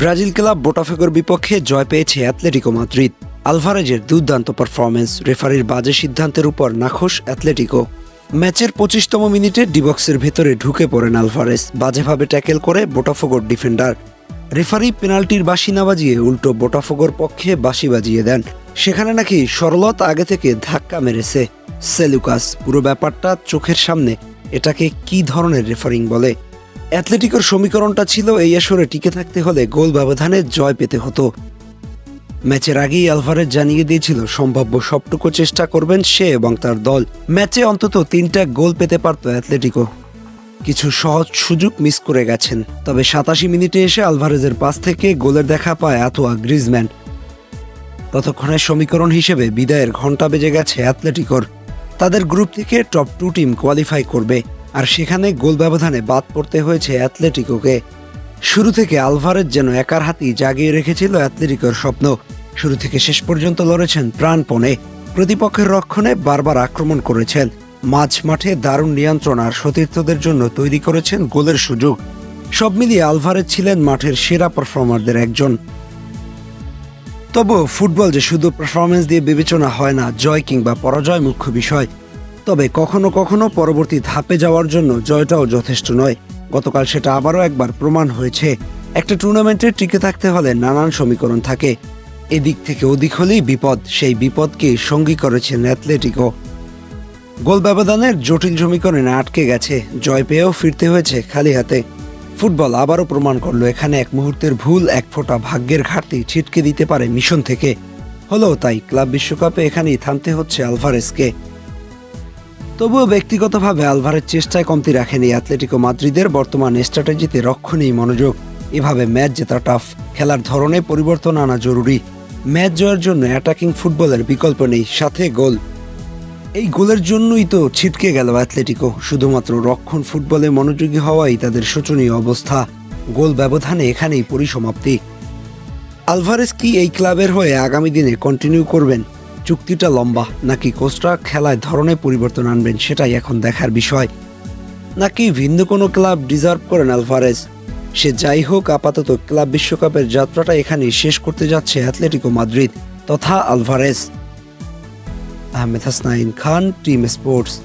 Brazil club বোটাফেগোর বিপক্ষে জয় পেয়েছে Atletico Madrid. আলভারেজের দুর্দান্ত পারফরমেন্স রেফারির বাজে সিদ্ধান্তের উপর নাখোশ অ্যাথলেটিকো। ম্যাচের পঁচিশতম মিনিটে ডিবক্সের ভেতরে ঢুকে পড়েন আলভারেজ, বাজেভাবে ট্যাকেল করে বোটাফোগোর ডিফেন্ডার। রেফারি পেনাল্টির বাসি না বাজিয়ে উল্টো বোটাফোগোর পক্ষে বাসি বাজিয়ে দেন। সেখানে নাকি সরলত আগে থেকে ধাক্কা মেরেছে। সেলুকাস, পুরো ব্যাপারটা চোখের সামনে। এটাকে কি ধরনের রেফারিং বলে? অ্যাথলেটিকোর সমীকরণটা ছিল এই আসরে টিকে থাকতে হলে গোল ব্যবধানে জয় পেতে হতো। ম্যাচের আগেই আলভারেজ জানিয়ে দিয়েছিল, সম্ভাব্য সবটুকু চেষ্টা করবেন সে এবং তার দল। ম্যাচে অন্তত তিনটা গোল পেতে পারত অ্যাথলেটিকো। কিছু সহজ সুযোগ মিস করে গেছেন। তবে সাতাশি মিনিটে এসে আলভারেজের পাস থেকে গোলের দেখা পায় আতোয়া গ্রিজম্যান ততক্ষণে সমীকরণ হিসেবে বিদায়ের ঘণ্টা বেজে গেছে অ্যাথলেটিকোর। তাদের গ্রুপ থেকে টপ টু টিম কোয়ালিফাই করবে। আর সেখানে গোল ব্যবধানে বাদ পড়তে হয়েছে অ্যাথলেটিকোকে। শুরু থেকে আলভারেজ যেন একার হাতেই জাগিয়ে রেখেছিল অ্যাথলেটিকোর স্বপ্ন। শুরু থেকে শেষ পর্যন্ত লড়েছেন প্রাণপণে। প্রতিপক্ষের রক্ষণে বারবার আক্রমণ করেছেন। মাঝ মাঠে দারুণ নিয়ন্ত্রণ আর সতীর্থদের জন্য তৈরি করেছেন গোলের সুযোগ। সব মিলিয়ে আলভারেজ ছিলেন মাঠের সেরা পারফর্মারদের একজন। তবুও ফুটবল যে শুধু পারফরমেন্স দিয়ে বিবেচনা হয় না, জয় কিংবা পরাজয় মুখ্য বিষয়। তবে কখনো কখনো পরবর্তী ধাপে যাওয়ার জন্য জয়টাও যথেষ্ট নয়। গতকাল সেটা আবারও একবার প্রমাণ হয়েছে। একটা টুর্নামেন্টে টিকে থাকতে হলে নানান সমীকরণ থাকে। এদিক থেকে ওদিক হলেই বিপদ, সেই বিপদকে সঙ্গী করেছেন অ্যাথলেটিকো। গোল ব্যবধানের জটিল সমীকরণে আটকে গেছে। জয় পেয়েও ফিরতে হয়েছে খালি হাতে। ফুটবল আবারও প্রমাণ করল, এখানে এক মুহূর্তের ভুল, এক ফোঁটা ভাগ্যের ঘাটতি ছিটকে দিতে পারে মিশন থেকে। হলেও তাই, ক্লাব বিশ্বকাপে এখানেই থামতে হচ্ছে আলভারেজকে তবুও ব্যক্তিগতভাবে আলভারের চেষ্টায় কমতি রাখেনি অ্যাথলেটিকো মাদ্রিদের, বর্তমান স্ট্র্যাটেজিতে রক্ষণেই মনোযোগ। এভাবে ম্যাচ জেতা টাফ খেলার ধরনে পরিবর্তন আনা জরুরি। ম্যাচ জয়ের জন্য অ্যাটাকিং ফুটবলের বিকল্প নেই, সাথে গোল। এই গোলের জন্যই তো ছিটকে গেল অ্যাথলেটিকো শুধুমাত্র রক্ষণ ফুটবলে মনোযোগী হওয়াই তাদের শোচনীয় অবস্থা। গোল ব্যবধানে এখানেই পরিসমাপ্তি। আলভারেজ কি এই ক্লাবের হয়ে আগামী দিনে কন্টিনিউ করবেন? চুক্তিটা লম্বা। নাকি কোচরা খেলায় ধরনে পরিবর্তন আনবেন সেটাই এখন দেখার বিষয়। নাকি ভিন্ন কোনো ক্লাব ডিজার্ভ করেন আলভারেজ? সে যাই হোক, আপাতত ক্লাব বিশ্বকাপের যাত্রাটা এখানেই শেষ করতে যাচ্ছে অ্যাথলেটিকো মাদ্রিদ তথা Alvarez. Ahmed Hasnain Khan, team sports.